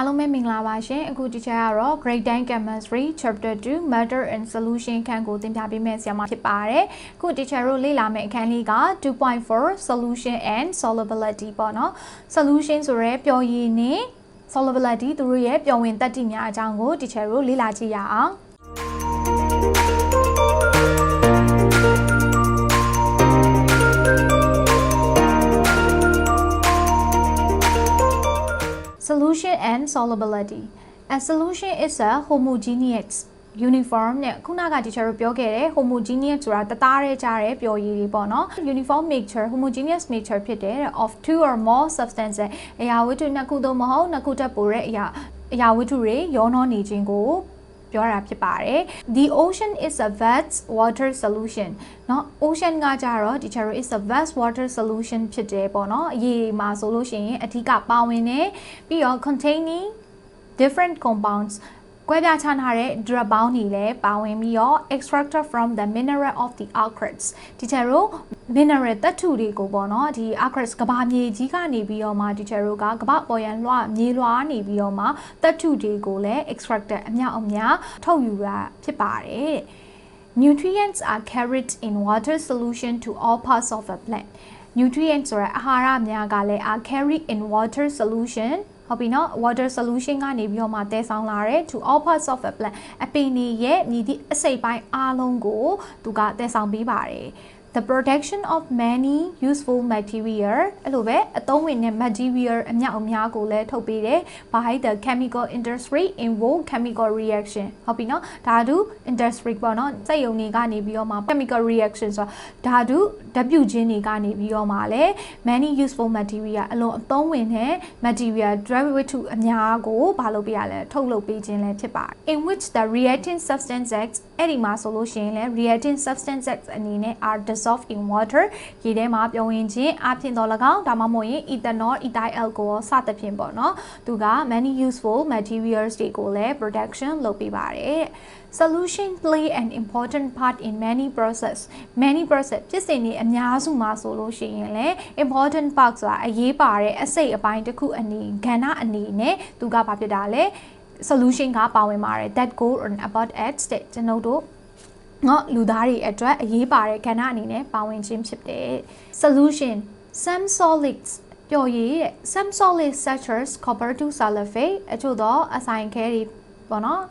အားလုံးပဲမင်္ဂလာပါရှင်အခုဒီချက်ကတော့ Grade 10 Chemistry Chapter 2 Matter and Solution ခန်းကိုသင်ပြပေးမယ့်ဆရာမဖြစ်ပါတယ်အခုဒီချက်တို့လေ့လာမယ့်အခန်းလေးက2.4 Solution and Solubility ပေါ့နော် Solution ဆိုရဲပျော်ရည်နဲ့ Solubility သူတို့ရဲ့ပျော်ဝင်တတ်တိများအကြောင်းကိုဒီချက်တို့လေ့လာကြည့်ရအောင် solution and solubility a solution is a homogeneous uniform နဲ့ခုနက teacher တို့ပြောခဲ့တဲ့ homogeneous ဆိုတာတသားတည်းကြားတဲ့ပျော်ရည်တွေပေါ့နော် uniform mixture homogeneous mixture ဖြစ်တဲ့ of two or more substances အရာဝတ္ထုနှစ်ခုသို့မဟုတ်နှစ်ခုထက်ပိုတဲ့အရာအရာဝတ္ထုတွေရောနှောနေခြင်းကို ပြောတာဖြစ်ပါတယ် The ocean is a vast water solution เนาะ ocean ကကြတော့ teacher is a vast water solution ဖြစ်တယ်ပေါ့เนาะအရေးမှာဆိုလို့ရှိရင်အဓိကပါဝင်နေပြီးတော့ containing different compounds ကွဲပြားခြားနားတဲ့ drug ပေါင်းတွေလည်းပါဝင်ပြီးတော့ extracted from the mineral of the acrids ဒီချက်တို့ mineral သတ္ထုတွေကိုပေါ့နော်ဒီ acrids ကဘာမြေကြီးကနေပြီးတော့မှဒီချက်တို့ကကဘာပေါ်ရန်လွှမြေလွှာနေပြီးတော့မှသတ္ထုတွေကိုလည်း extracted အမြောက်အများထုတ်ယူတာဖြစ်ပါတယ် Nutrients are carried in water solution to all parts of a plant nutrients ဆိုရအာဟာရများကလည်း are carried in water solution ဟုတ်ပြီနော် water solution ကနေပြီးတော့မှတည်ဆောင်လာတဲ့ to all parts of a plant အပင်တွေရဲ့မြည်သည့်အစိတ်ပိုင်းအားလုံးကိုသူကတည်ဆောင်ပေးပါတယ် the production of many useful material အဲ့လိုပဲအသုံးဝင်တဲ့ material အမြောက်အများကိုလည်းထုတ်ပေးတယ် by the chemical industry involve chemical reaction ဟုတ်ပြီနော်ဓာတု industry ပေါ့နော်စက်ရုံတွေကနေပြီးတော့မှ chemical reaction ဆိုတာဓာတုဓာတ်ပြုခြင်းတွေကနေပြီးတော့မှလည်း many useful material အလုံးအသုံးဝင်တဲ့ material derivative အများကိုဘာလုပ်ပေးရလဲထုတ်လုပ်ပေးခြင်းလည်းဖြစ်ပါတယ် in which the reactant substances အဲ့ဒီမှာဆိုလို့ရှိရင်လည်း reactant substances အနေနဲ့ are dissolved in water ရေထဲမှာပြုံးဝင်ခြင်းအပြင်တော့၎င်းဒါမှမဟုတ်ရင် ethanol ethyl alcohol စသဖြင့်ပေါ့နော်သူက many useful materials တွေကိုလည်း production လုပ်ပေးပါတယ် solution play an important part in many process many process ဖြစ်စဉ်တွေအများစုမှာဆိုလို့ရှိရင်လည်း important part ဆိုတာအရေးပါတဲ့အစိတ်အပိုင်းတစ်ခုအနေကဏ္ဍအနေနဲ့သူကဘာဖြစ်တာလဲ solution ကပါဝင်ပါတယ် that go on about at state ကျွန်တော်တို့ ငေါ့လူသားတွေအတွက်အရေးပါတဲ့ကဏ္ဍအနေနဲ့ပါဝင်ခြင်းဖြစ်တယ် solution some solids ပျော်ရည်တဲ့ some solid satures copper to sulfate အချို့သောအဆိုင်ခဲတွေပေါ့နော်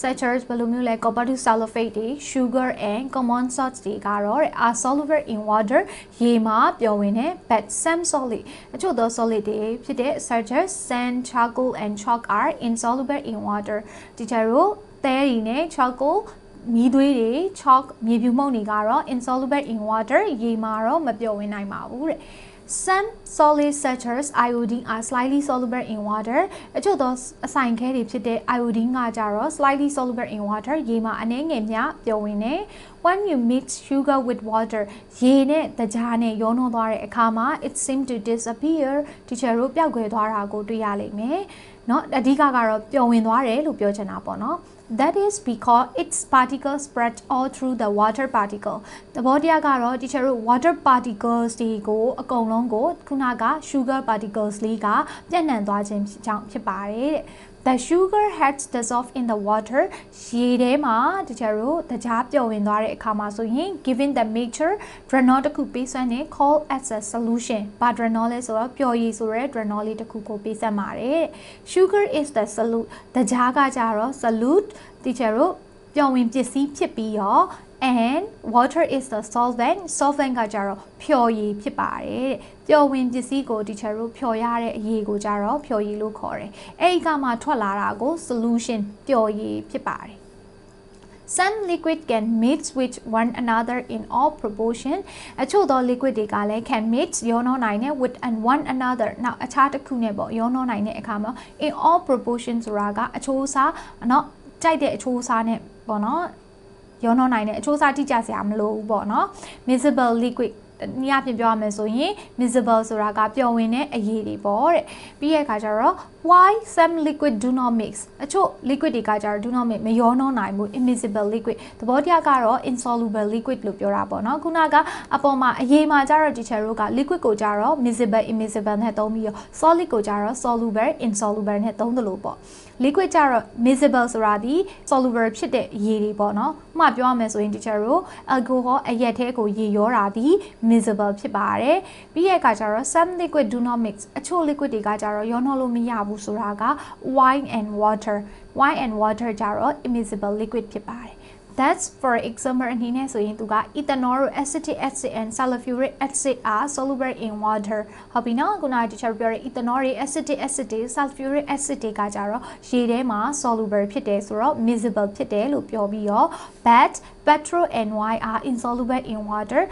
satures ဘယ်လိုမျိုးလဲ copper to sulfate တွေ sugar and common salts တွေကတော့ are soluble in water ရေမှာပျော်ဝင်တယ် but some solid အချို့သော solid တွေဖြစ်တဲ့ satures sand charcoal and chalk are insoluble in water ဒီကြို့သဲတွေနဲ့ charcoal မီးသွေးတွေ chalk မြေပြူမှုန့်တွေကတော့ insoluble in water ရေမှာတော့မပျော်ဝင်နိုင်ပါဘူးတဲ့ Some solid such as iodine are slightly soluble in water အချို့သောအဆိုင်ခဲတွေဖြစ်တဲ့ iodine ကကြတော့ slightly soluble in water ရေမှာအနည်းငယ်မျှပျော်ဝင်နေ when you mix sugar with water ရေနဲ့တကြားနဲ့ရောနှောသွားတဲ့အခါမှာ it seem to disappear teacher တို့ပျောက်ကွယ်သွားတာကိုတွေ့ရလိမ့်မယ်เนาะအဓိကကတော့ပျော်ဝင်သွားတယ်လို့ပြောချင်တာပေါ့နော် that is because its particles spread all through the water particle သဘောတရားကတော့ teacher တို့ water particles တွေကိုအကုန်လုံးကိုခုနက sugar particles လေးကပြန့်နှံ့သွားခြင်းကြောင့်ဖြစ်ပါတယ်တဲ့ the sugar has dissolved in the water ရေထဲမှာတခြားတို့တကြားပျော်ဝင်သွားတဲ့အခါမှာဆိုရင် given the mixture dranol တစ်ခုပေးစွမ်းနေ call as a solution ဘာ dranol လဲဆိုတော့ပျော်ရည်ဆိုရဲ dranol လေးတစ်ခုကိုပေးစမ်းပါတယ် sugar is the solute တကြားကကြတော့ solute တခြားတို့ပျော်ဝင်ပစ္စည်းဖြစ်ပြီးတော့ and water is the solvent solvent ကကြတော့ဖြော်ရည်ဖြစ်ပါတယ် ပျော်ဝင်ပစ္စည်းကို teacher တို့ဖြော်ရတဲ့အရည်ကိုကြတော့ဖြော်ရည်လို့ခေါ်တယ်အဲ့ဒီကမှထွက်လာတာကို solution ပျော်ရည်ဖြစ်ပါတယ် Some liquid can mix with one another in all proportion အချို့သော liquid တွေကလည်း can mix ရောနှောနိုင်တယ် with and one another နောက်အခြားတစ်ခုနဲ့ပေါ့ရောနှောနိုင်တဲ့အခါမှာ in all proportion ဆိုတာကအချိုးအစားเนาะကြိုက်တဲ့အချိုးအစားနဲ့ပေါ့နော်ရောနှောနိုင်တဲ့အချိုးအစားတိကျစရာမလိုဘူးပေါ့နော် miscible liquid နည်းအားဖြင့်ပြောရမယ်ဆိုရင် miscible ဆိုတာကပျော်ဝင်တဲ့အရည်တွေပေါ့တဲ့ပြီးရဲ့အခါကျတော့ why some liquid do not mix အချို့ liquid တွေကကြတော့ do not mix မရောနှောနိုင်ဘူး immiscible liquid သဘောတရားကတော့ insoluble liquid လို့ပြောတာပေါ့နော်ခုနကအပေါ်မှာအရေးမှာကြတော့ teacher တို့က liquid ကိုကြတော့ miscible immiscible နဲ့သုံးပြီးတော့ solid ကိုကြတော့ soluble insoluble နဲ့သုံးသလိုပေါ့ liquid ကြတော့ miscible ဆိုတာဒီ soluble ဖြစ်တဲ့ရေတွေပေါ့နော်ဥပမာပြောရမယ်ဆိုရင် teacher တို့ alcohol အရက်ထဲကိုရေရောတာဒီ miscible ဖြစ်ပါတယ်ပြီးရဲ့အခါကျတော့ some liquid do not mix အချို့ liquid တွေကကြတော့ရောနှောလို့မရဘူဆိုတာက wine and water wine and water ကြတော့ immiscible liquid ဖြစ်ပါတယ် That's for example အနေနဲ့ဆိုရင်သူက ethanol acetic acid and sulfuric acid are soluble in water ဟုတ်ပြီနော်ခုနက teacher ပြောတဲ့ ethanol တွေ acetic acid တွေ sulfuric acid တွေကကြတော့ရေထဲမှာ soluble ဖြစ်တယ်ဆိုတော့ miscible ဖြစ်တယ်လို့ပြောပြီးတော့ but petrol and wine are insoluble in water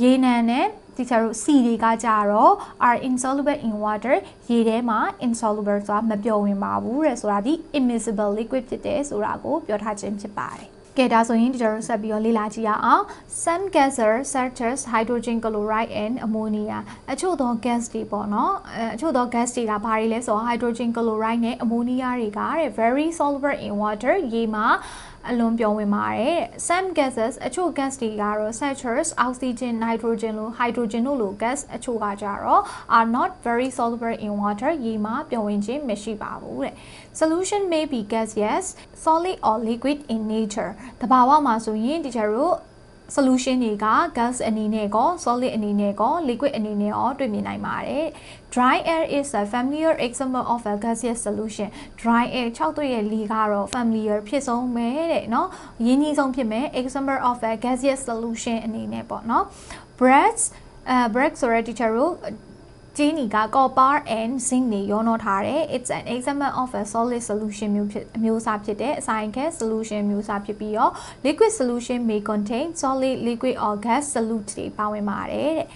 ရေနံနဲ့ ဒီကျတော့ C တွေကကြတော့ are insoluble in water ရေထဲမှာ insoluble ဆိုတာမပြောဝင်ပါဘူးတဲ့ဆိုတာဒီ immiscible liquid ဖြစ်တယ်ဆိုတာကိုပြောထားခြင်းဖြစ်ပါတယ်ကဲဒါဆိုရင်ဒီတော့ဆက်ပြီးတော့လေ့လာကြည့်ရအောင် some gases such as hydrogen chloride and ammonia အချို့သော gas တွေပေါ့နော်အချို့သော gas တွေကဘာတွေလဲဆိုတော့ hydrogen chloride နဲ့ ammonia တွေကတဲ့ very soluble in water ရေမှာ အလွန်ပြောင်းဝင်ပါတယ် some gases အချို့ gas တွေကတော့ such as oxygen nitrogen လို့ hydrogen တို့လို gas အချို့ကကြတော့ are not very soluble in water ရေမှာပြောင်းဝင်ခြင်းမရှိပါဘူးတဲ့ solution may be gaseous solid or liquid in nature တဘာဝမှာဆိုရင်ဒီကျတို့ solution တွေက gas အနေနဲ့ကော solid အနေနဲ့ကော liquid အနေနဲ့ရောတွေ့မြင်နိုင်ပါတယ် dry air is a familiar example of a gaseous solution dry air 6တွေ့ရဲ့လီကတော့ familiar ဖြစ်ဆုံးပဲတဲ့เนาะရင်းနှီးဆုံးဖြစ်မယ် example of a gaseous solution အနေနဲ့ပေါ့เนาะ breath အဲ breath ဆိုတဲ့ teacher တို့ ဂျင်းနီက copper and zinc တွေရောနှောထားတယ် it's an example of a solid solution မျိုးဖြစ်အမျိုးအစားဖြစ်တဲ့အဆိုင်ခဲ solution မျိုးအစားဖြစ်ပြီးတော့ liquid solution may contain solid liquid or gas solute တွေပါဝင်ပါတယ်တဲ့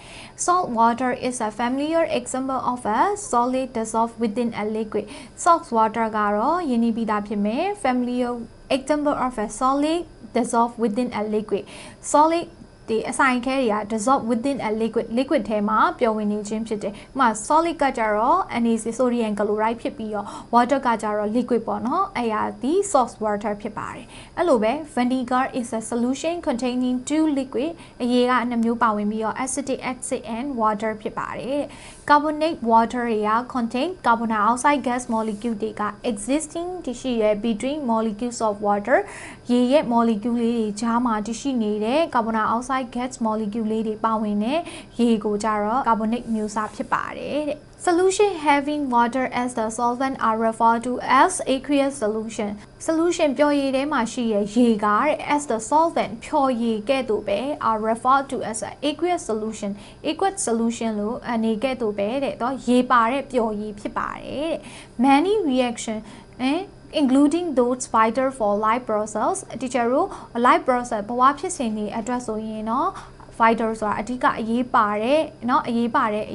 salt water is a familiar example of a solid dissolved within a liquid salt water ကတော့ယဉ်နီးပြီးသားဖြစ်မယ် familiar example of a solid dissolved within a liquid solid ဒီအဆိုင်ခဲတွေက dissolve within a liquid liquid ထဲမှာပျော်ဝင်နေခြင်းဖြစ်တယ်။ဥပမာ solid ကကြတော့ NaC sodium chloride ဖြစ်ပြီးတော့ water ကကြတော့ liquid ပေါ့နော်။အဲ့ရဒီ soft water ဖြစ်ပါတယ်။အဲ့လိုပဲ vinegar is a solution containing two liquid အရေးကနှစ်မျိုးပါဝင်ပြီးတော့ acetic acid and water ဖြစ်ပါတယ်။ carbonate water တွေက contain carbon dioxide gas molecule တွေက existing တရှိရ between molecules of water ရေရဲ့ molecule လေးတွေကြားမှာတရှိနေတဲ့ carbon dioxide gas molecule လေးတွေပါဝင်တဲ့ရေကိုကြတော့ carbonate မျိုးစားဖြစ်ပါတယ်တဲ့ Solution having water as the solvent are referred to as aqueous solution. Solution ပျော်ရည်ထဲမှာရှိတဲ့ရေကတဲ့ as the solvent ဖြော်ရည်ကဲ့သို့ပဲ are referred to as an aqueous solution. aqueous solution လို့အနေကဲ့သို့ပဲတဲ့တော့ရေပါတဲ့ပျော်ရည်ဖြစ်ပါတယ်တဲ့ Many reaction အဲ including those vital for life process teacher တို့ life process ဘဝဖြစ်စဉ်တွေအတွက်ဆိုရင်เนาะ vital ဆိုတာအဓိကအရေးပါတဲ့เนาะအရေးပါတဲ့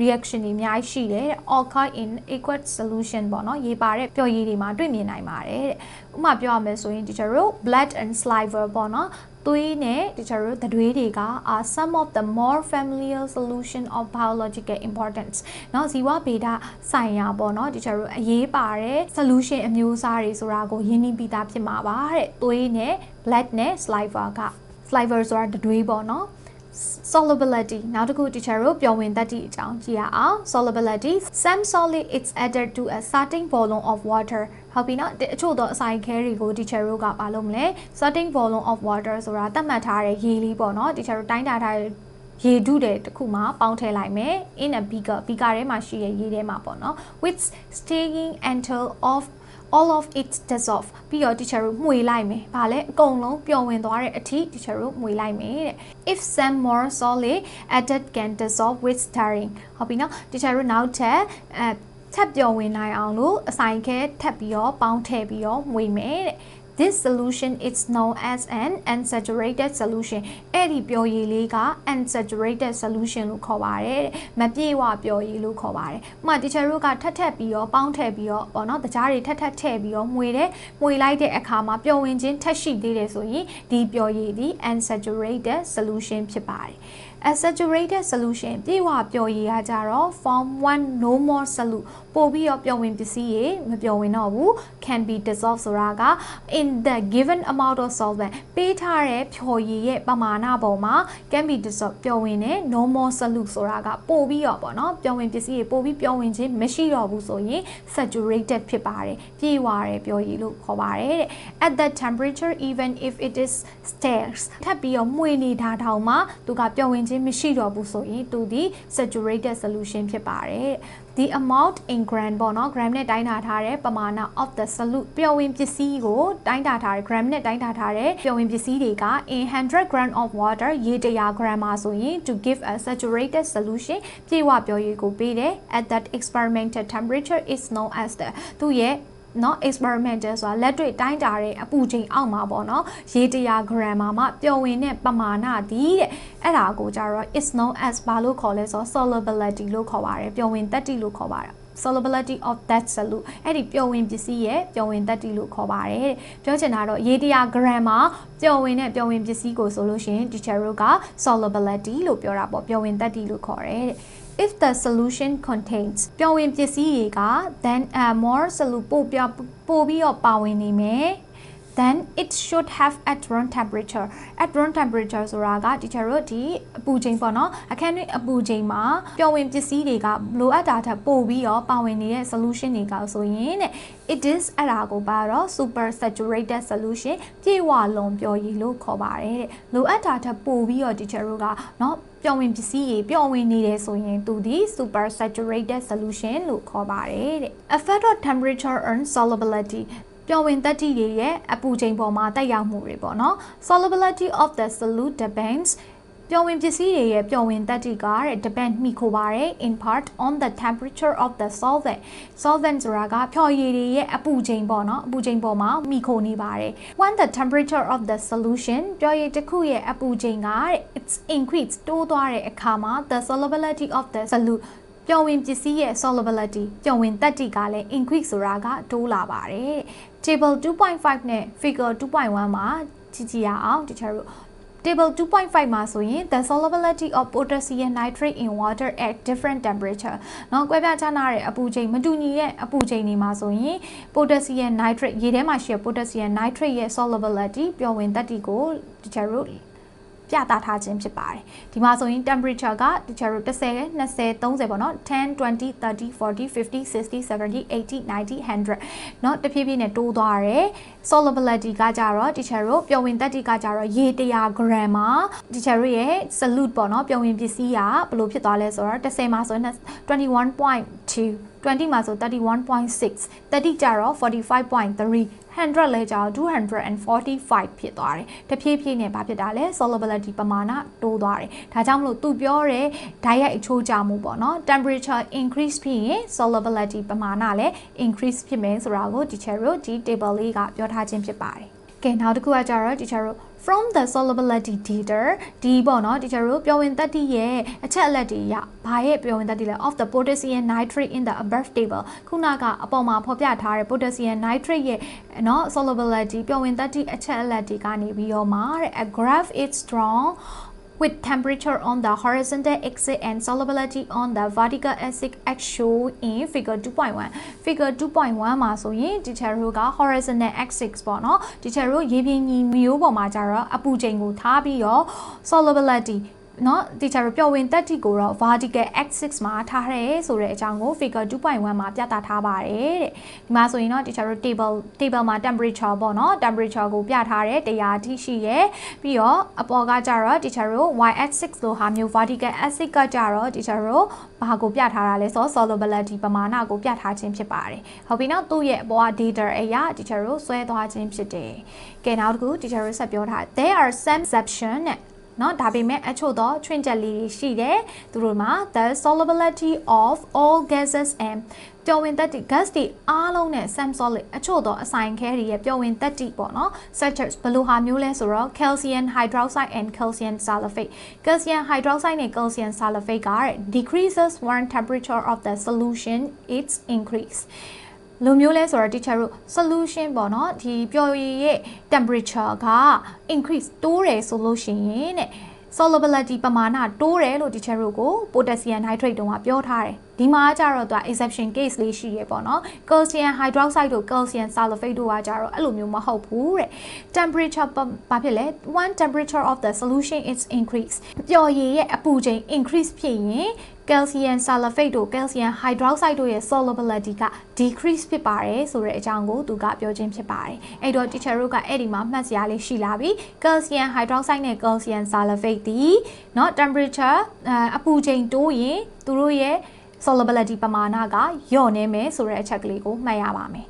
reaction တွေအများကြီးရှိတယ်တဲ့ occur in aqueous solution ပေါ့နော်ရေပါတဲ့ပျော်ရည်တွေမှာတွေ့မြင်နိုင်ပါတယ်တဲ့ဥပမာပြောရမယ်ဆိုရင် teacher တို့ blood and saliva ပေါ့နော်သွေးနဲ့ teacher တို့တတွေးတွေက are some of the more familiar solution of biological importance เนาะဇီဝဗေဒဆိုင်ရာပေါ့နော် teacher တို့အရေးပါတဲ့ solution အမျိုးအစားတွေဆိုတာကိုရင်းနှီးပြီးသားဖြစ်မှာပါတဲ့သွေးနဲ့ blood နဲ့ saliva က saliva ဆိုတာတတွေးပေါ့နော် solubility နောက်တစ်ခု teacher တို့ပြောဝင်တတ်သည့်အကြောင်းကြည့်ရအောင် solubility some solid is added to a certain volume of water ဟုတ်ပြီနော်အချို့သောအဆိုင်ခဲတွေကို teacher တို့ကဘာလုပ်မလဲ certain volume of water ဆိုတာသတ်မှတ်ထားတဲ့ရေလေးပေါ့နော် teacher တို့တိုင်းတာထားတဲ့ရေဒုတဲ့တစ်ခုမှာပေါင်းထည့်လိုက်မယ် in a beaker beaker ထဲမှာရှိတဲ့ရေထဲမှာပေါ့နော် with staying until of all of it dissolve ပြီးတော့ teacher တို့မှွေလိုက်မယ်။ဗာလဲအကုန်လုံးပျော်ဝင်သွားတဲ့အထိ teacher တို့မှွေလိုက်မယ်တဲ့။ If some more solid added can dissolve with stirring ဟုတ်ပြီနော် teacher တို့နောက်ထပ်အဲထပ်ပျော်ဝင်နိုင်အောင်လို့အဆိုင်ခဲထပ်ပြီးတော့ပေါင်းထည့်ပြီးတော့မှွေမယ်တဲ့။ This solution is known as an unsaturated solution အဲ့ဒီပျော်ရည်လေးက unsaturated solution လို့ခေါ်ပါတယ်မပြည့်ဝပျော်ရည်လို့ခေါ်ပါတယ်ဥပမာ teacher တို့ကထပ်ထပ်ပြီးတော့ပေါင်းထည့်ပြီးတော့ပေါ့နော်တကြားတွေထပ်ထပ်ထည့်ပြီးတော့မှွေတယ်မှွေလိုက်တဲ့အခါမှာပျော်ဝင်ခြင်းထပ်ရှိသေးတယ်ဆိုရင်ဒီပျော်ရည်ဒီ unsaturated solution ဖြစ်ပါတယ် a saturated solution ပြေဝပျော်ရည်ကကြတော့ form 1 no more solute ပိုပို့ပြီးတော့ပျော်ဝင်ပစ္စည်းရေမပျော်ဝင်တော့ဘူး can be dissolved ဆိုတာက in the given amount of solvent ပေးထားတဲ့ဖြော်ရည်ရဲ့ပမာဏပေါ်မှာ can be dissolved ပျော်ဝင်တဲ့ normal solute ဆိုတာကပို့ပြီးတော့ပေါ့နော်ပျော်ဝင်ပစ္စည်းရေပို့ပြီးပျော်ဝင်ခြင်းမရှိတော့ဘူးဆိုရင် saturated ဖြစ်ပါတယ်ပြေဝတယ်ပျော်ရည်လို့ခေါ်ပါတယ်တဲ့ at that temperature even if it is stairs ထပ်ပြီးတော့မှွေနေတာတောင်မှသူကပျော်ဝင်ခြင်းမရှိတော့ဘူးဆိုရင်သူဒီ saturated solution ဖြစ်ပါတယ်တဲ့ the amount in gram ပေါ့နော် gram နဲ့တိုင်းတာထားတဲ့ပမာဏ of the solute ပျော်ဝင်ပစ္စည်းကိုတိုင်းတာထားတဲ့ gram နဲ့တိုင်းတာထားတဲ့ပျော်ဝင်ပစ္စည်းတွေက in 100 gram of water ရေ100 gram မှာဆိုရင် to give a saturated solution ပြေဝပျော်ရည်ကိုပေးတယ် at that experimental temperature is known as the သူ့ရဲ့ เนาะ experimental ဆိုတာလက်တွေ့တိုင်းတာတဲ့အပူချိန်အောက်မှာပေါ့เนาะရေ100 gram မှာမှပျော်ဝင်တဲ့ပမာဏဒီတဲ့အဲ့ဒါကိုကြတော့ is known as ဘာလို့ခေါ်လဲဆိုတော့ solubility လို့ခေါ်ပါတယ်ပျော်ဝင်တက်တိလို့ခေါ်ပါတယ် solubility of that solute အဲ့ဒီပျော်ဝင်ပစ္စည်းရဲ့ပျော်ဝင်တက်တိလို့ခေါ်ပါတယ်တဲ့ပြောချင်တာတော့ရေ100 gram မှာပျော်ဝင်တဲ့ပျော်ဝင်ပစ္စည်းကိုဆိုလို့ရှိရင် teacher တို့က solubility လို့ပြောတာပေါ့ပျော်ဝင်တက်တိလို့ခေါ်တယ်တဲ့ if the solution contains ပျော်ဝင်ပစ္စည်းတွေက then a more solute ပို့ပြပို့ပြီးတော့ပါဝင်နေမယ် then it should have at room temperature at room temperature ဆိုတာက teacher တို့ဒီအပူချိန်ပေါ့နော်အခန်းတွင်းအပူချိန်မှာပျော်ဝင်ပစ္စည်းတွေကလိုအပ်တာထက်ပိုပြီးတော့ပါဝင်နေတဲ့ solution တွေကဆိုရင်တဲ့ it is အဲ့ဒါကိုပါတော့ super saturated solution ပြေဝလုံးပျော်ရည်လို့ခေါ်ပါတယ်တဲ့လိုအပ်တာထက်ပိုပြီးတော့ teacher တို့ကเนาะပျော်ဝင်ပစ္စည်းရေပျော်ဝင်နေတယ်ဆိုရင်သူဒီ super saturated solution လို့ခေါ်ပါတယ်တဲ့ effect of temperature on solubility ပျော်ဝင်တတိတွေရဲ့အပူချိန်ပေါ်မှာတက်ရောက်မှုတွေပေါ့နော် solubility of the solute depends ပျော်ဝင်ပစ္စည်းတွေရဲ့ပျော်ဝင်တတ္တိကတဲ့ depend မိခိုပါတယ် in part on the temperature of the solvent solvent ဆိုတာကဖြော်ရည်တွေရဲ့အပူချိန်ပေါ့နော်အပူချိန်ပေါ်မှာမိခိုနေပါတယ် when the temperature of the solution ပျော်ရည်တစ်ခုရဲ့အပူချိန်ကတဲ့ it's increase တိုးသွားတဲ့အခါမှာ the solubility of the solute ပျော်ဝင်ပစ္စည်းရဲ့ solubility ပျော်ဝင်တတ္တိကလည်း increase ဆိုတာကတိုးလာပါတယ် table 2.5နဲ့ figure 2.1မှာကြည့်ကြည့်ရအောင်တခြားတို့ Table 2.5မှာဆိုရင် the solubility of potassium nitrate in water at different temperature เนาะကွဲပြားခြားနားတဲ့အပူချိန်မတူညီတဲ့အပူချိန်တွေမှာဆိုရင် potassium nitrate ရေထဲမှာရှိတဲ့ potassium nitrate ရဲ့ solubility ပျော်ဝင်တတ္တိကိုတခြားတို့ ပြသထားခြင်းဖြစ်ပါတယ်ဒီမှာဆိုရင် temperature ကတခြားတို့10 20 30ပေါ့နော်10 20 30 40 50 60 70 80 90 100เนาะတဖြည်းဖြည်းနဲ့တိုးသွားတယ် solubility ကကြတော့ teacher တို့ပျော်ဝင်တက်တိကကြတော့ရေ100 gram မှာ teacher တို့ရဲ့ solute ပေါ့နော်ပျော်ဝင်ပစ္စည်းကဘယ်လိုဖြစ်သွားလဲဆိုတော့10မှာဆိုရင်21.2 20မှာဆို31.6 30ကြတော့45.3 100လဲကြာ245ဖြစ်သွားတယ်တဖြည်းဖြည်းနဲ့ဘာဖြစ်တာလဲ solubility ပမာဏတိုးသွားတယ်ဒါကြောင့်မလို့သူပြောတဲ့ဓာတ်ရိုက်အချိုးကျမှုပေါ့နော် temperature increase ဖြစ်ရင် solubility ပမာဏလည်း increase ဖြစ်မယ်ဆိုတာကို teacher တို့ဒီ table လေးကပြောပြောထားခြင်းဖြစ်ပါတယ်။ကဲနောက်တစ်ခုကကြတော့ teacher တို့ from the solubility data ဒီပေါ့နော် teacher တို့ပြောဝင်တက်တိရဲ့အချက်အလက်တွေရဘာရဲ့ပြောဝင်တက်တိလဲ of the potassium nitrate in the above table ခုနကအပေါ်မှာဖော်ပြထားတဲ့ potassium nitrate ရဲ့နော် solubility ပြောဝင်တက်တိအချက်အလက်တွေကနေပြီးတော့မှတဲ့ a graph is strong with temperature on the horizontal axis and solubility on the vertical axis as shown in figure 2.1 figure 2.1မှာဆိုရင် teacher တို့က horizontal axis ပေါ့နော် teacher တို့ရေပြင်ညီမျိုးပေါ်မှာကြတော့အပူချိန်ကိုထားပြီးတော့ solubility နော် teacher ပျော်ဝင်တက်တီကိုတော့ vertical x6 မှာထားရဲဆိုတဲ့အကြောင်းကို figure 2.1မှာပြသထားပါတယ်တဲ့ဒီမှာဆိုရင်တော့ teacher တို့ table table မှာ temperature ပေါ့နော် temperature ကိုပြထားတယ်တရားအထိရှိရဲပြီးတော့အပေါ်ကကြတော့ teacher တို့ y axis လို့ဟာမျိုး vertical axis ကကြတော့ teacher တို့ဘာကိုပြထားတာလဲဆို solubility ပမာဏကိုပြထားခြင်းဖြစ်ပါတယ်ဟုတ်ပြီနော်သူ့ရဲ့အပေါ်က data အရာ teacher တို့ဆွဲသွားခြင်းဖြစ်တယ်ကဲနောက်တစ်ခု teacher တို့ဆက်ပြောထား there are some exception နဲ့ เนาะဒါပေမဲ့အချို့သောချွင်းချက်လေးတွေရှိတယ်သူတို့မှာ the solubility of all gases and ပျော်ဝင်သက်တိ gas တွေအားလုံးနဲ့ same solid အချို့သောအဆိုင်ခဲတွေရဲ့ပျော်ဝင်သက်တိပေါ့နော် such as ဘယ်လိုဟာမျိုးလဲဆိုတော့ calcium hydroxide and calcium sulfate calcium hydroxide နဲ့ calcium sulfate က decreases when temperature of the solution is increase လိုမျိုးလဲဆိုတော့ teacher တို့ solution ပေါ့နော်ဒီပျော်ရည်ရဲ့ temperature က increase တိုးတယ်ဆိုလို့ရှိရင်တဲ့ solubility ပမာဏတိုးတယ်လို့ teacher တို့ကို potassium nitrate တုန်းကပြောထားတယ် ဒီမှာကျတော့သူက exception case လေးရှိရပေါ့နော် calcium hydroxide တို့ calcium sulfate တို့ကကျတော့အဲ့လိုမျိုးမဟုတ်ဘူးတဲ့ temperature ဘာဖြစ်လဲ one temperature of the solution is increase ပျော်ရည်ရဲ့အပူချိန် increase ဖြစ်ရင် calcium sulfate တို့ calcium hydroxide တို့ရဲ့ solubility က decrease ဖြစ်ပါတယ်ဆိုတဲ့အကြောင်းကိုသူကပြောခြင်းဖြစ်ပါတယ်အဲ့တော့ teacher တို့ကအဲ့ဒီမှာမှတ်စရာလေးရှိလာပြီ calcium hydroxide နဲ့ calcium sulfate ဒီเนาะ temperature အပူချိန်တိုးရင်သူတို့ရဲ့ solubility ပမာဏကလျော့နေမယ်ဆိုတဲ့အချက်ကလေးကိုမှတ်ရပါမယ်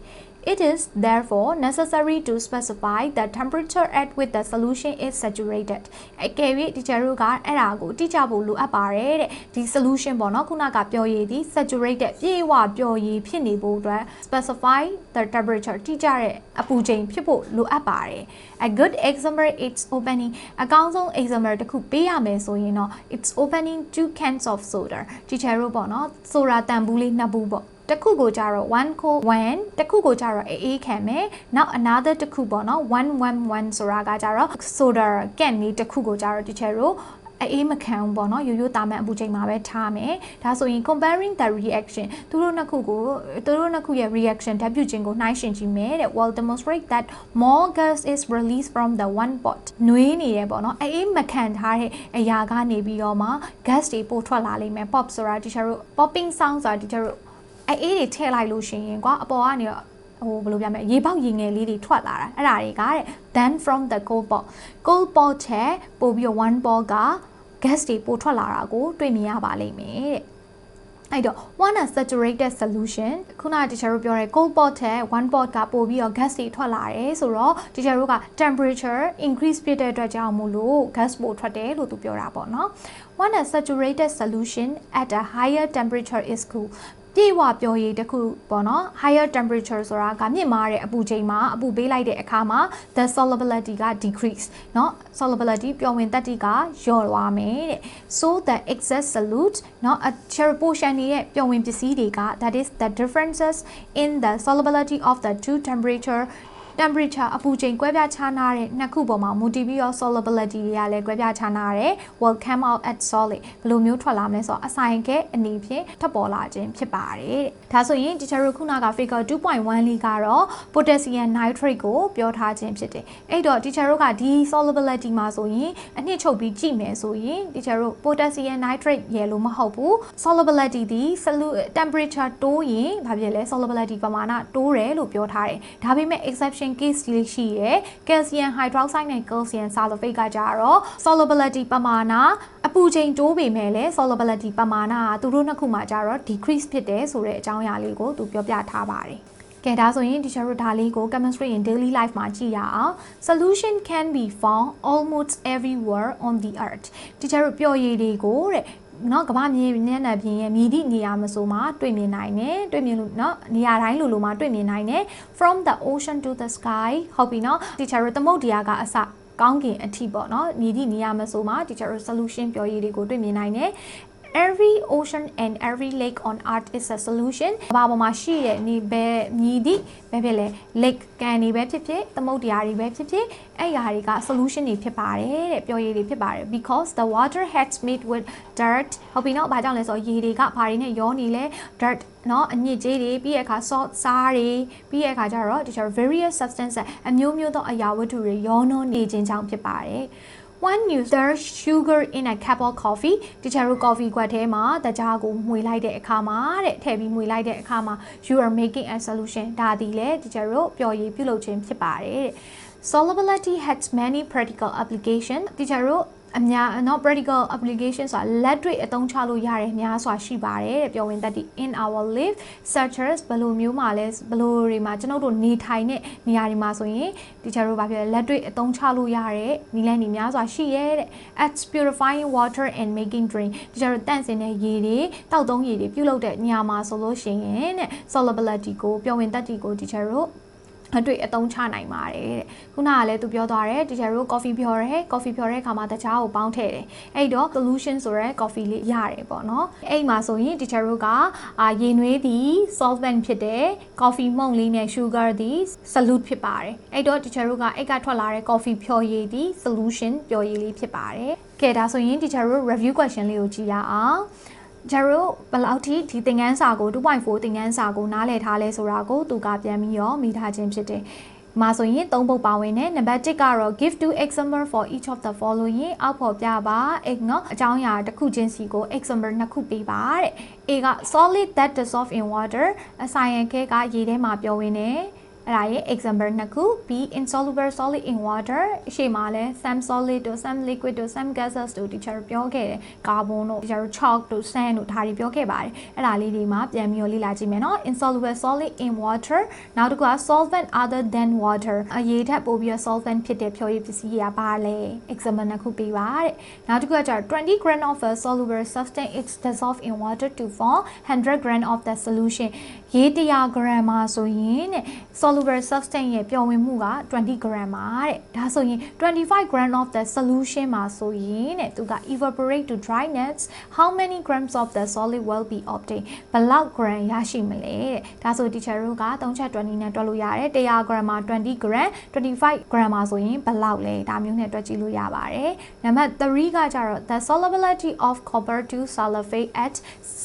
It is therefore necessary to specify the temperature at which the solution is saturated. အကယ်၍ teacher တို့ကအဲ့ဒါကိုတိကျဖို့လိုအပ်ပါတယ်တဲ့ဒီ solution ပေါ့နော်ခုနကပြောရည်ဒီ saturated ပြေဝပြောရည်ဖြစ်နေဖို့အတွက် specify the temperature တိကျတဲ့အပူချိန်ဖြစ်ဖို့လိုအပ်ပါတယ် A good example it's opening အကောင်းဆုံး example တစ်ခုပေးရမယ်ဆိုရင်တော့ it's opening two cans of soda teacher တို့ပေါ့နော် soda တန်ဘူးလေးနှစ်ဘူးပေါ့ တစ်ခုကိုကြတော့1 co 1တစ်ခုကိုကြတော့အေးအေးခံမယ်နောက် another တစ်ခုပေါ့နော်111ဆိုတာကကြတော့ soda can လေးတစ်ခုကိုကြတော့ teacher တို့အေးမခံဘူးပေါ့နော်ရိုးရိုးတာမန်အပူချိန်မှာပဲထားမယ်ဒါဆိုရင် comparing the reaction သူတို့နှစ်ခုကိုသူတို့နှစ်ခုရဲ့ reaction ဓာတ်ပြုခြင်းကိုနှိုင်းယှဉ်ကြည့်မယ်တဲ့ will demonstrate that more gas is released from the one pot နှွေးနေတယ်ပေါ့နော်အေးမခံထားတဲ့အရာကနေပြီးတော့မှ gas တွေပို့ထွက်လာလိမ့်မယ် pop ဆိုတာ teacher တို့ popping sound ဆိုတာ teacher တို့ အေးတွေထည့်လိုက်လို့ရှိရင်ကွာအပေါ်ကနေတော့ဟိုဘယ်လိုပြောမလဲရေပေါက်ရေငယ်လေးတွေထွက်လာတာအဲ့ဒါတွေကတဲ့ then from the cold pot cold pot ချက်ပို့ပြီးတော့ one pot က gas တွေပို့ထွက်လာတာကိုတွေ့မြင်ရပါလိမ့်မယ်တဲ့အဲ့တော့ one a saturated solution ခုနက teacher တို့ပြောတဲ့ cold pot ထက် one pot ကပို့ပြီးတော့ gas တွေထွက်လာတယ်ဆိုတော့ teacher တို့က temperature increase ဖြစ်တဲ့အတွက်ကြောင့်မို့လို့ gas ပို့ထွက်တယ်လို့သူပြောတာပေါ့နော် one a saturated solution at a higher temperature is cool ပြေဝပြောရည်တစ်ခုပေါ့နော် higher temperature ဆိုတာကမြင့်မားတဲ့အပူချိန်မှာအပူပေးလိုက်တဲ့အခါမှာ the solubility က decrease เนาะ solubility ပျော်ဝင်တက်တိကလျော့သွားမယ်တဲ့ so the excess solute เนาะ a cherry portion ရဲ့ပျော်ဝင်ပစ္စည်းတွေက that is the differences in the solubility of the two temperature temperature အပူချိန်ကွဲပြားခြားနားတဲ့နှစ်ခုပေါ်မှာမူတည်ပြီးတော့ solubility တွေကလည်းကွဲပြားခြားနားတယ် will come out at solid ဘယ်လိုမျိုးထွက်လာမလဲဆိုတော့အဆိုင်ကဲအနေဖြင့်ထပ်ပေါ်လာခြင်းဖြစ်ပါတယ်တဲ့ဒါဆိုရင် teacher တို့ခုနက figure 2.1လေးကတော့ potassium nitrate ကိုပြောထားခြင်းဖြစ်တယ်အဲ့တော့ teacher တို့ကဒီ solubility မှာဆိုရင်အနှစ်ချုပ်ပြီးကြည့်မယ်ဆိုရင် teacher တို့ potassium nitrate ရယ်လို့မဟုတ်ဘူး solubility ဒီ temperature တိုးရင်ဘာဖြစ်လဲ solubility ပမာဏတိုးတယ်လို့ပြောထားတယ်ဒါပေမဲ့ exception reaction case လေးရှိရယ် calcium hydroxide နဲ့ calcium sulfate ကကြတော့ solubility ပမာဏအပူချိန်တိုးပေမဲ့လည်း solubility ပမာဏကသူတို့နှစ်ခုမှာကြတော့ decrease ဖြစ်တယ်ဆိုတဲ့အကြောင်းအရာလေးကိုသူပြောပြထားပါတယ်ကဲဒါဆိုရင် teacher တို့ဒါလေးကို chemistry in daily life မှာကြည့်ရအောင် solution can be found almost everywhere on the earth teacher တို့ပျော်ရည်တွေကိုတဲ့ နော်ကမ္ဘာမြေမျက်နှာပြင်ရဲ့မြည်သည့်နေရာမဆိုမှာတွေ့မြင်နိုင်တယ်တွေ့မြင်လို့နော်နေရာတိုင်းလိုလိုမှာတွေ့မြင်နိုင်တယ် from the ocean to the sky ဟုတ်ပြီနော် teacher တို့သမုတ်တရားကအစကောင်းကင်အထိပေါ့နော်မြည်သည့်နေရာမဆိုမှာ teacher solution ပြောရည်တွေကိုတွေ့မြင်နိုင်တယ် every ocean and every lake on earth is a solution ဘာပေါ်မှာရှိတဲ့နေပဲမြည်သည့်ပဲဖြစ်လဲ lake ကန်နေပဲဖြစ်ဖြစ်သမုတ်တရားတွေပဲဖြစ်ဖြစ်အဲ့ရာတွေက solution တွေဖြစ်ပါတယ်တဲ့ပြောရည်တွေဖြစ်ပါတယ် because the water has made with dirt ဟုတ်ပြီနော်ဘာကြောင့်လဲဆိုတော့ရေတွေကဘာတွေနဲ့ရောနေလဲ dirt နော်အညစ်အကြေးတွေပြီးရခါ salt စားတွေပြီးရခါကျတော့ဒီကျ various substances အမျိုးမျိုးသောအရာဝတ္ထုတွေရောနှောနေခြင်းကြောင့်ဖြစ်ပါတယ် one user sugar in a cup of coffee တခြားတို့ coffee ကွက်ထဲမှာတကြားကိုမှွေလိုက်တဲ့အခါမှာတဲ့ထည့်ပြီးမှွေလိုက်တဲ့အခါမှာ you are making a solution ဒါဒီလေတခြားတို့ပျော်ရည်ပြုလုပ်ခြင်းဖြစ်ပါတယ်တဲ့ solubility has many practical application တခြားတို့ အများเนาะ practical application ဆိုတာလက်တွေ့အသုံးချလို့ရတယ်များစွာရှိပါတယ်တဲ့ပြောဝင်သက်တည် in our life searchers ဘယ်လိုမျိုးမှာလဲဘယ်လိုတွေမှာကျွန်တော်တို့နေထိုင်တဲ့နေရာတွေမှာဆိုရင်ဒီချာတို့ဘာဖြစ်လဲလက်တွေ့အသုံးချလို့ရတဲ့နီလန်းတွေများစွာရှိရဲတဲ့ at purifying water and making drink ဒီချာတို့တန့်စင်တဲ့ရေတွေတောက်သုံးရေတွေပြုလုပ်တဲ့နေရာမှာဆိုလို့ရှိရင်တဲ့ solubility ကိုပြောဝင်သက်တည်ကိုဒီချာတို့ အတွေ့အသုံးချနိုင်ပါတယ်တဲ့ခုနကလည်းသူပြောသွားတယ်တီချာတို့ coffee ဖြော်တယ် coffee ဖြော်တဲ့အခါမှာတခြားကိုပေါင်းထည့်တယ်အဲ့တော့ solution ဆိုရဲ coffee လေးရတယ်ပေါ့နော်အဲ့မှာဆိုရင်တီချာတို့ကအာရေနွေးသည် solvent ဖြစ်တယ် coffee မှုန့်လေးနဲ့ sugar သည် solute ဖြစ်ပါတယ်အဲ့တော့တီချာတို့ကအဲ့ကထွက်လာတဲ့ coffee ဖြော်ရည်သည် solution ပျော်ရည်လေးဖြစ်ပါတယ်ကဲဒါဆိုရင်တီချာတို့ review question လေးကိုကြည့်ရအောင် ကျတို့ဘယ်လောက်ထိဒီသင်ခန်းစာကို2.4သင်ခန်းစာကိုနားလည်ထားလဲဆိုတာကိုသူကပြန်ပြီးတော့မိထားခြင်းဖြစ်တယ်။မှာဆိုရင်သုံးပုတ်ပါဝင်တယ်နံပါတ်1ကတော့ give two example for each of the following အောက်ဖော်ပြပါအဲ့နော်အကြောင်းအရာတစ်ခုချင်းစီကို example နှစ်ခုပေးပါတဲ့ A က solid that dissolve in water အဆိုင်ရခဲကရေထဲမှာပျော်ဝင်တယ် အဲ့ဒါရဲ့ example နှစ်ခု B insoluble solid in water အရှိမလဲ some solid တို့ some liquid တို့ some gases တို့ teacher ပြောခဲ့တယ် carbon တို့ teacher chalk တို့ sand တို့ဒါတွေပြောခဲ့ပါတယ်အဲ့ဒါလေးတွေမှာပြန်ပြီးတော့လေ့လာကြည့်မယ်နော် insoluble solid in water နောက်တစ်ခုက solvent other than water အရေးထက်ပိုပြီးတော့ solvent ဖြစ်တဲ့ဖြောရည်ပစ္စည်းတွေကဘာလဲ example နှစ်ခုပေးပါတဲ့နောက်တစ်ခုကကျတော့20 gram of a soluble substance is dissolved in water to form 100 gram of the solution ရေ100 gram မှာဆိုရင်တဲ့ soluble substance ရဲ့ပျော်ဝင်မှုက20 gram ပါတဲ့ဒါဆိုရင်25 gram of the solution မှာဆိုရင်တဲ့သူက evaporate to dryness how many grams of the solid will be obtained ဘယ်လောက် gram ရရှိမလဲတဲ့ဒါဆို teacher တို့က3ချက်20နဲ့တွက်လို့ရတယ်100 gram မှာ20 gram 25 gram မှာဆိုရင်ဘယ်လောက်လဲဒါမျိုးနဲ့တွက်ကြည့်လို့ရပါတယ်နံပါတ်3ကကြတော့ the solubility of copper to sulfate at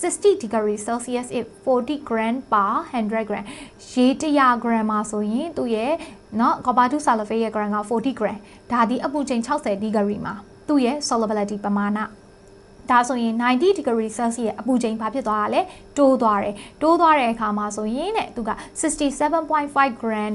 60 degree celsius is 40 gram per 100 gram ရေ100 gram မှာဆိုရင်သူ့ရဲ့เนาะ copper to sulfate ရဲ့ gram က40 gram ဒါဒီအပူချိန်60 degree မှာသူ့ရဲ့ solubility ပမာဏဒါဆိုရင်90 degree celsius ရဲ့အပူချိန်ဘာဖြစ်သွားတာလဲတိုးသွားတယ်တိုးသွားတဲ့အခါမှာဆိုရင်တဲ့သူက67.5 gram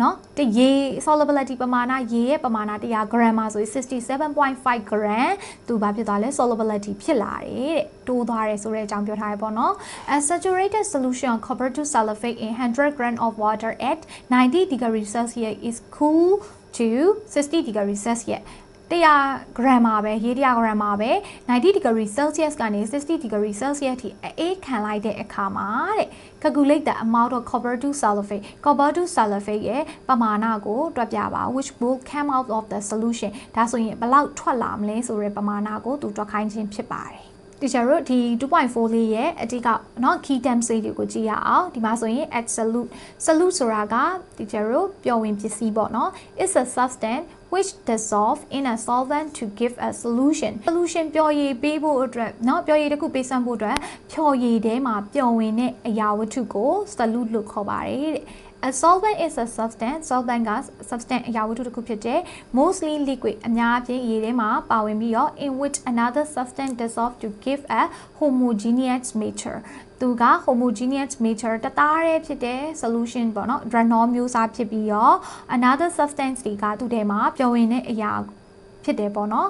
နော်တရေ solubility ပမာဏရေရဲ့ပမာဏ100 gram မှာဆိုရင်67.5 gram သူဘာဖြစ်သွားလဲ solubility ဖြစ်လာတယ်တဲ့တိုးသွားတယ်ဆိုတဲ့အကြောင်းပြောထားရပေါ့နော် a saturated solution of copper to sulfate in 100 gram of water at 90 degree celsius is cool to 60 degree celsius 100 gram မှာပဲရေ100 gram မှာပဲ90 degree celsius ကနေ60 degree celsius ထိအေးခံလိုက်တဲ့အခါမှာတဲ့ calculate the amount of copper to sulfate copper to sulfate ရဲ့ပမာဏကိုတွက်ပြပါ which will come out of the solution ဒါဆိုရင်ဘယ်လောက်ထွက်လာမလဲဆိုတဲ့ပမာဏကိုသူတွက်ခိုင်းခြင်းဖြစ်ပါတယ် တီချာတို့ဒီ2.4လေးရဲ့အတိကเนาะ key terms တွေကိုကြည့်ရအောင်ဒီမှာဆိုရင် absolute solute ဆိုတာကတီချာတို့ပျော်ဝင်ပစ္စည်းပေါ့เนาะ is a substance which dissolve in a solvent to give a solution solution ပျော်ရည်ပေးဖို့အတွက်เนาะပျော်ရည်တစ်ခုပေးစမ်းဖို့အတွက်ဖြော်ရည်ထဲမှာပျော်ဝင်တဲ့အရာဝတ္ထုကို solute လို့ခေါ်ပါတယ်တဲ့ A solvent is a substance solvent က substance အရာဝတ္ထုတစ်ခုဖြစ်တဲ့ mostly liquid အများအပြားရေထဲမှာပါဝင်ပြီးတော့ in which another substance dissolve to give a homogeneous mixture သူက homogeneous mixture တသားတည်းဖြစ်တဲ့ solution ပေါ့နော် Renault မျိုးစားဖြစ်ပြီးတော့ another substance တွေကသူ့ထဲမှာပျော်ဝင်တဲ့အရာဖြစ်တယ်ပေါ့နော်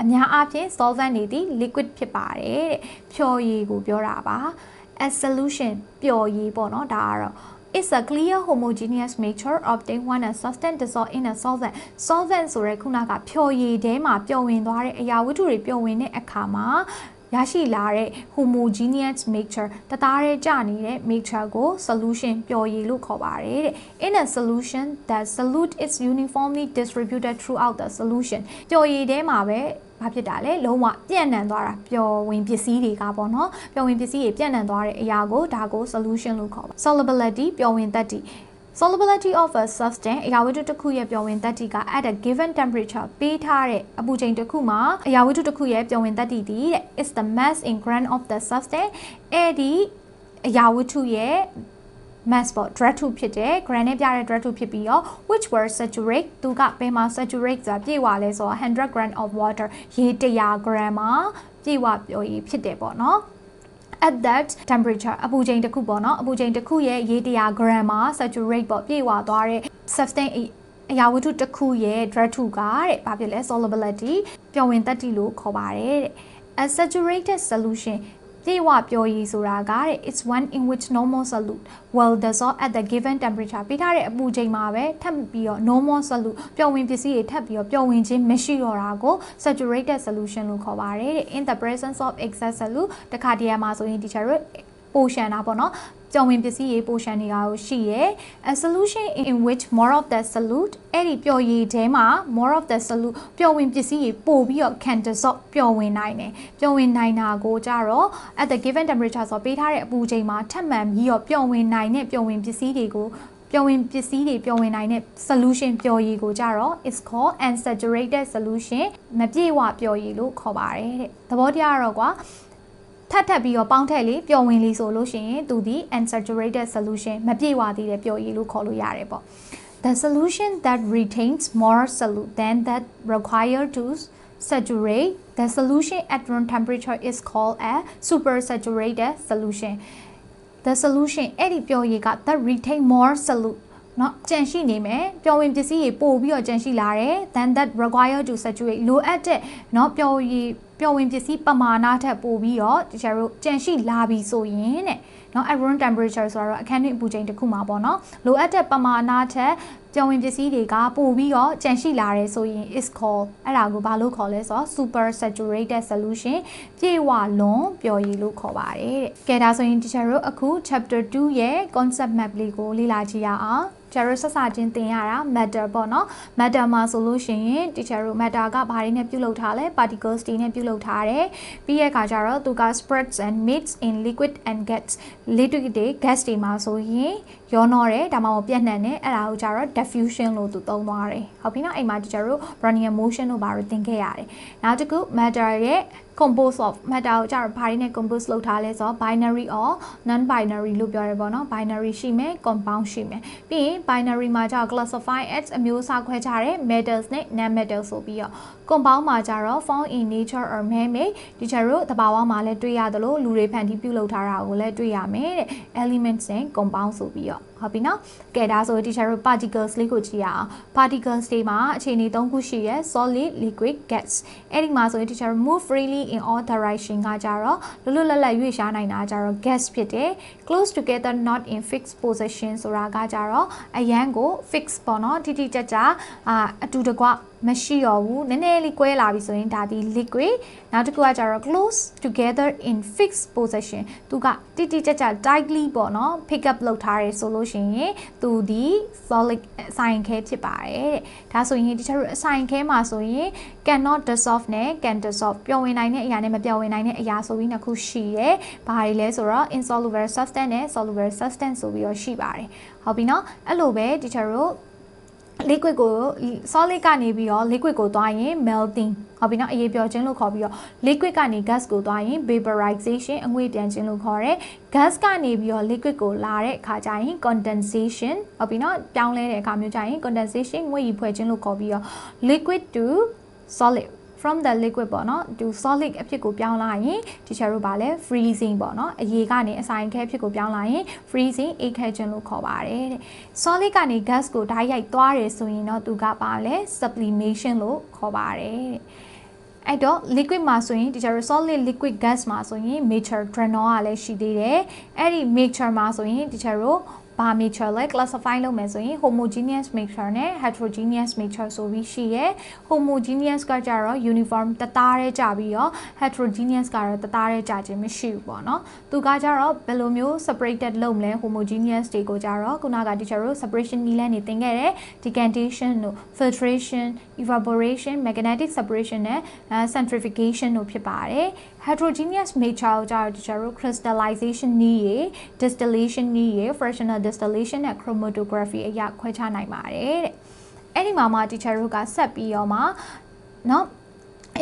အများအားဖြင့် solvent တွေဒီ liquid ဖြစ်ပါတယ်တဲ့ဖြော်ရည်ကိုပြောတာပါ as solution ပျော်ရည်ပေါ့နော်ဒါကတော့ is a clear homogeneous mixture obtained when a substance dissolved in a solvent solvent ဆိုရဲခုနကဖြော်ရည်ထဲမှာပျော်ဝင်သွားတဲ့အရာဝတ္ထုတွေပျော်ဝင်တဲ့အခါမှာရရှိလာတဲ့ homogeneous mixture တသားတည်းကျနေတဲ့ mixture ကို solution ပျော်ရည်လို့ခေါ်ပါတယ်တဲ့ in a solution that solute is uniformly distributed throughout the solution ပျော်ရည်ထဲမှာပဲ ဘာဖြစ်တာလဲလုံးဝပြန့်နှံ့သွားတာပျော်ဝင်ပစ္စည်းတွေကပေါ့နော်ပျော်ဝင်ပစ္စည်းတွေပြန့်နှံ့သွားတဲ့အရာကိုဒါကို solution လို့ခေါ်ပါ solubility ပျော်ဝင်တတ်တည် solubility of a substance အရာဝတ္ထုတစ်ခုရဲ့ပျော်ဝင်တတ်တည်က at a given temperature ပေးထားတဲ့အပူချိန်တစ်ခုမှာအရာဝတ္ထုတစ်ခုရဲ့ပျော်ဝင်တတ်တည်သည်တဲ့ is the mass in gram of the substance အဲ့ဒီအရာဝတ္ထုရဲ့ mass ပေါ့ drug 2ဖြစ်တယ် gram နဲ့ပြတဲ့ drug 2ဖြစ်ပြီးတော့ which were saturate သူကဘယ်မှာ saturate ဆိုတာပြည့်ဝလဲဆိုတော့100 gram of water ရေ100 gram မှာပြည့်ဝပြောရေးဖြစ်တယ်ပေါ့နော် at that temperature အပူချိန်တစ်ခုပေါ့နော်အပူချိန်တစ်ခုရဲ့ရေ100 gram မှာ saturate ပေါ့ပြည့်ဝသွားတဲ့ substance အရာဝတ္ထုတစ်ခုရဲ့ drug 2ကတဲ့ဘာဖြစ်လဲ solubility ပျော်ဝင်တတ်တည်လို့ခေါ်ပါတယ်တဲ့ a saturated solution ပြေဝပြောရည်ဆိုတာကတဲ့ it's one in which normal solute will dissolve at the given temperature ပေးထားတဲ့အပူချိန်မှာပဲထပ်ပြီးတော့ normal solute ပျော်ဝင်ပစ္စည်းတွေထပ်ပြီးတော့ပျော်ဝင်ခြင်းမရှိတော့တာကို saturated solution လို့ခေါ်ပါတယ်တဲ့ in the presence of excess solute တခါတည်းမှာဆိုရင် teacher တို့ portion တာပေါ့နော်ကြောင်ဝင်ပစ္စည်းရေး portion တွေကရှိရယ် a solution in which more of the solute အဲ့ဒီပျော်ရည်ထဲမှာ more of the solute ပျော်ဝင်ပစ္စည်းရေးပို့ပြီးတော့ can dissolve ပျော်ဝင်နိုင်တယ်ပျော်ဝင်နိုင်တာကိုကြတော့ at the given temperature ဆိုပေးထားတဲ့အပူချိန်မှာထပ်မံပြီးတော့ပျော်ဝင်နိုင်တဲ့ပျော်ဝင်ပစ္စည်းတွေကိုပျော်ဝင်ပစ္စည်းတွေပျော်ဝင်နိုင်တဲ့ solution ပျော်ရည်ကိုကြတော့ is called unsaturated solution မပြည့်ဝပျော်ရည်လို့ခေါ်ပါတယ်တဲ့သဘောတရားတော့ကွာ ထပ်ထပ်ပြီးတော့ပေါင်းထည့်လေးပျော်ဝင်လေးဆိုလို့ရှိရင်သူဒီ unsaturated solution မပြည့်ဝသေးတဲ့ပျော်ရည်လို့ခေါ်လို့ရတယ်ပေါ့ The solution that retains more solute than that required to saturate the solution at room temperature is called a supersaturated solution. The solution အဲ့ဒီပျော်ရည်က that retain more solute เนาะကြန့်ရှိနေမယ်ပျော်ဝင်ပစ္စည်းတွေပို့ပြီးတော့ကြန့်ရှိလာတယ် then that required to saturate လိုအပ်တဲ့เนาะပျော်ရည် ပျော်ဝင်ပစ္စည်းပမာဏထက်ပိုပြီးတော့ကျတို့ကြန့်ရှိလာပြီဆိုရင်တဲ့နော် around temperature ဆိုတော့အခန်းတွင်းအပူချိန်တစ်ခုမှာပေါ့နော်လိုအပ်တဲ့ပမာဏထက်ပျော်ဝင်ပစ္စည်းတွေကပိုပြီးတော့ကြန့်ရှိလာတယ်ဆိုရင် is called အဲ့ဒါကိုဘာလို့ခေါ်လဲဆိုတော့ super saturated solution ပြေဝလွန်ပျော်ရည်လို့ခေါ်ပါတယ်တဲ့ကဲဒါဆိုရင် teacher တို့အခု chapter 2ရဲ့ concept map လေးကိုလေ့လာကြည့်ရအောင် ကျတို့ဆက်စာချင်းသင်ရတာ matter ပေါ့နော် matter မှာဆိုလို့ရှိရင် teacher တို့ matter ကဘာတွေနဲ့ပြုလုပ်ထားလဲ particles တွေနဲ့ပြုလုပ်ထားတယ်ပြီးရဲ့အခါကျတော့သူက spreads and mix in liquid and gas liquid တွေ gas တွေမှာဆိုရင်ရောနှောတယ်ဒါမှမဟုတ်ပြန့်နှံ့တယ်အဲ့ဒါကိုကျတော့ diffusion လို့သူသုံးသွားတယ်ဟုတ်ပြီနော်အဲ့မှာ teacher တို့ Brownian motion တို့ဘာလို့သင်ခဲ့ရတယ်နောက်တစ်ခု matter ရဲ့ compose of matter ကိုကျတော့ဘာတွေနဲ့ compose လုပ်ထားလဲဆိုတော့ binary or non binary လို့ပြောရပေါ့နော် binary ရှိမယ် compound ရှိမယ်ပြီးရင် binary မှာကျတော့ classify as အမျိုးအစားခွဲခြားတဲ့ metals နဲ့ non metals ဆိုပြီးတော့ compound မှာကျတော့ found in nature or man made ဒီချက်တို့တဘာဝမှာလည်းတွေ့ရသလိုလူတွေဖန်တီးပြုလုပ်ထားတာကိုလည်းတွေ့ရမယ်တဲ့ elements နဲ့ compound ဆိုပြီးတော့ဟုတ်ပြီနော်ကဲဒါဆိုဒီချက်တို့ particles လေးကိုကြည့်ရအောင် particles တွေမှာအခြေအနေ၃ခုရှိရယ် solid liquid gas အဲ့ဒီမှာဆိုရင်ဒီချက် move freely in all direction ကကြတော့လွတ်လွတ်လပ်လပ်ရွေ့ရှားနိုင်တာကြတော့ gas ဖြစ်တယ် close together not in fixed position ဆိုတာကကြတော့အရန်ကို fix ပေါ့နော်တိတိကျကျအာအတူတကွ မရှိတော့ဘူးနည်းနည်းလေးကွဲလာပြီဆိုရင်ဒါဒီ liquid နောက်တစ်ခုကကြတော့ close together in fixed position သူကတိတိကျကျ tightly ပေါ့နော် pick up လုပ်ထားရဲဆိုလို့ရှိရင်သူဒီ solid အဆိုင်ခဲဖြစ်ပါတယ်တဲ့ဒါဆိုရင်ဒီချက်တို့အဆိုင်ခဲမှာဆိုရင် cannot dissolve နဲ့ can dissolve ပျော်ဝင်နိုင်တဲ့အရာနဲ့မပျော်ဝင်နိုင်တဲ့အရာဆိုပြီးနှစ်ခုရှိရဲဘာတွေလဲဆိုတော့ insoluble substance နဲ့ soluble substance ဆိုပြီးတော့ရှိပါတယ်ဟုတ်ပြီနော်အဲ့လိုပဲဒီချက်တို့ liquid ကို solid ကနေပြီးတော့ liquid ကိုသွားရင် melting ဟုတ်ပြီနော်အရေးပြောခြင်းလို့ခေါ်ပြီးတော့ liquid ကနေ gas ကိုသွားရင် vaporization အငွေ့ပြန်ခြင်းလို့ခေါ်တယ် gas ကနေပြီးတော့ liquid ကိုလာတဲ့အခါကျရင် condensation ဟုတ်ပြီနော်ပြောင်းလဲတဲ့အခါမျိုးကျရင် condensation ငွေ့ရီဖွဲ့ခြင်းလို့ခေါ်ပြီးတော့ liquid to solid from the liquid ပေါ့နော် to solid အဖြစ်ကိုပြောင်းလာရင် teacher တို့ဗာလဲ freezing ပေါ့နော်အရေကနေအဆိုင်ခဲအဖြစ်ကိုပြောင်းလာရင် freezing အိတ်ခဲခြင်းလို့ခေါ်ပါတယ်တဲ့ solid ကနေ gas ကိုဓာတ်ရိုက်သွားတယ်ဆိုရင်တော့သူကပါလဲ sublimation လို့ခေါ်ပါတယ်တဲ့အဲ့တော့ liquid မှာဆိုရင် teacher solid liquid gas မှာဆိုရင် mixture granule ကလည်းရှိသေးတယ်အဲ့ဒီ mixture မှာဆိုရင် teacher တို့ ဘာ mixture လဲ classify လုပ်မယ်ဆိုရင် homogeneous mixture နဲ့ heterogeneous mixture ဆိုပြီးရှိရယ် homogeneous ကကြတော့ uniform တသားတည်းကြပြီးတော့ heterogeneous ကတော့တသားတည်းကြခြင်းမရှိဘူးပေါ့နော်သူကကြတော့ဘယ်လိုမျိုး separated လုပ်မလဲ homogeneous တွေကိုကြတော့ခုနက teacher တို့ separation နည်းလမ်းနေသင်ခဲ့တယ် decantation တို့ filtration evaporation magnetic separation နဲ့ centrifugation တို့ဖြစ်ပါတယ် heterogeneous mixture ကိုကြတော့ teacher တို့ crystallization နည်းရယ် distillation နည်းရယ် fractional distillation နဲ့ chromatography အရာခွဲခြားနိုင်ပါတယ်တဲ့အဲ့ဒီမှာမှ teacher တို့ကဆက်ပြီးတော့မှเนาะ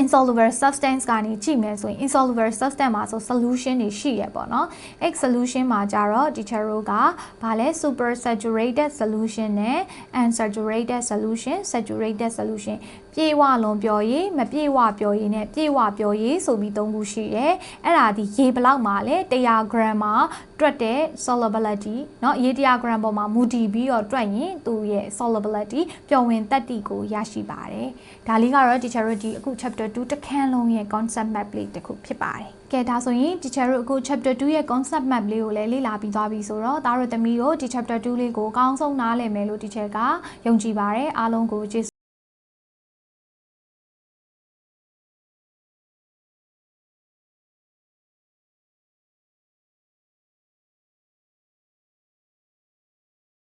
insoluble substance ကနေကြည့်မယ်ဆိုရင် insoluble substance မှာဆို solution တွေရှိရပေါ့နော်အဲ့ solution မှာကြတော့ teacher တို့ကဘာလဲ super saturated solution နဲ့ unsaturated solution saturated solution ပြေဝလွန်ပြောရည်မပြေဝပြောရည်နဲ့ပြေဝပြောရည်ဆိုပြီးသုံးခုရှိတယ်အဲ့ဒါဒီရေဘလောက်မှာလဲ100 gram မှာတွက်တဲ့ solubility เนาะရေ 100 gram ပေါ်မှာမူတည်ပြီးတော့တွက်ရင်သူ့ရဲ့ solubility ပျော်ဝင်တက်တီကိုရရှိပါတယ်ဒါလေးကတော့ teacher တို့ဒီအခု chapter 2တခန်းလုံးရဲ့ concept map လေးတစ်ခုဖြစ်ပါတယ်ကဲဒါဆိုရင် teacher တို့အခု chapter 2ရဲ့ concept map လေးကိုလည်းလေ့လာပြီးသွားပြီဆိုတော့ဒါတို့သမီးတို့ဒီ chapter 2လေးကိုအကောင်းဆုံးနားလည်မယ်လို့ teacher ကယုံကြည်ပါတယ်အားလုံးကိုကျေး